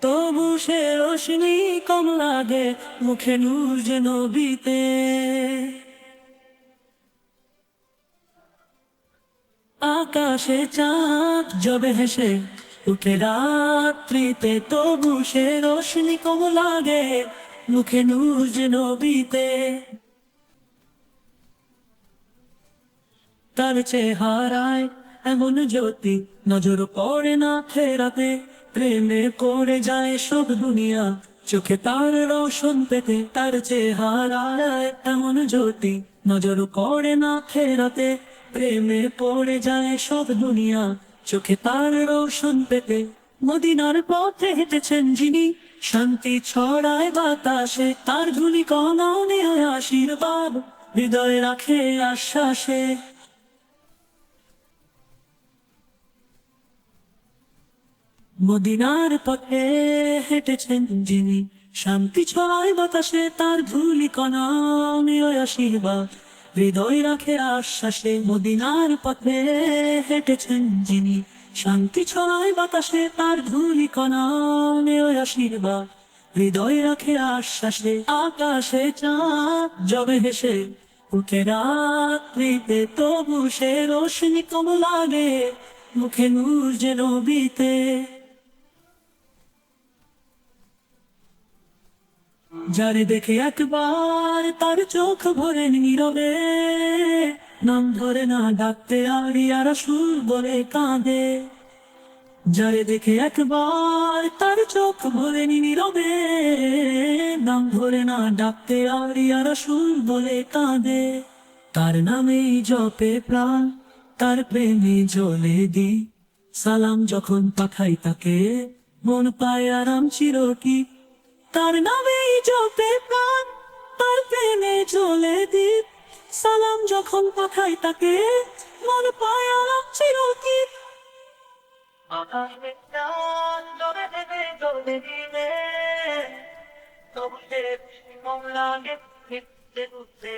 তবু সে রোশনি কম লাগে, মুখে নূর যেন বিতে আকাশে চাঁদ জবে হেসে উঠে রাত্রিতে, তবু সে রোশনি কম লাগে, মুখে নূর যেন বিতে তার চেহারায় এমন জ্যোতি নজর পড়ে না ফেরাতে, প্রেমে পড়ে যায় সব দুনিয়া, চোখে তার রোশন পেতে তার চেহারায় এমন জ্যোতি নজর পড়ে না ফেরাতে, প্রেমে পড়ে যায় সব দুনিয়া, চোখে তার রোশন পেতে। মদিনার পথে হেঁটেছেন যিনি, শান্তি ছড়ায় বাতাসে, তার ধুলি কনানে আশীর্বাদ, হৃদয় রাখে আশ্বাসে। মদিনার পথে হেঁটেছেন যিনি। শান্তি ছড়ায় বাতাসে তার ধুলি কণামীয় আশীর্বাদ। হৃদয় রাখে আশ্বাসে মদিনার পথে হেঁটেছেন যিনি। শান্তি ছড়ায় বাতাসে তার ধুলি কণামীয় আশীর্বাদ। হৃদয় রাখে আশ্বাসে আকাশে চাঁদ জবে হেসে উঠে রাত্রিতে তবু সে রোশনি কম লাগে মুখে নূর যেন বিতে যারে দেখে একবার তার চোখ ভরে নীরবে। নাম ধরে না ডাকতে আর সুর বলে কাঁদে। যারে দেখে একবার তার চোখ ভরে নীরবে। নাম ধরে না ডাকতে আর সুর বলে কাঁদে। তার নামেই জপে প্রাণ, তার প্রেমে জ্বলে দি সালাম যখন পাঠাই তাকে, মন পায় আরাম চিরকি। তার নামেই জপে প্রাণ তার প্রেমে চলে দ্বীপ সালাম যখন পাঠাই তাকে, মন পায় জলে দিবে তবু সে মন লাগে ঘুরতে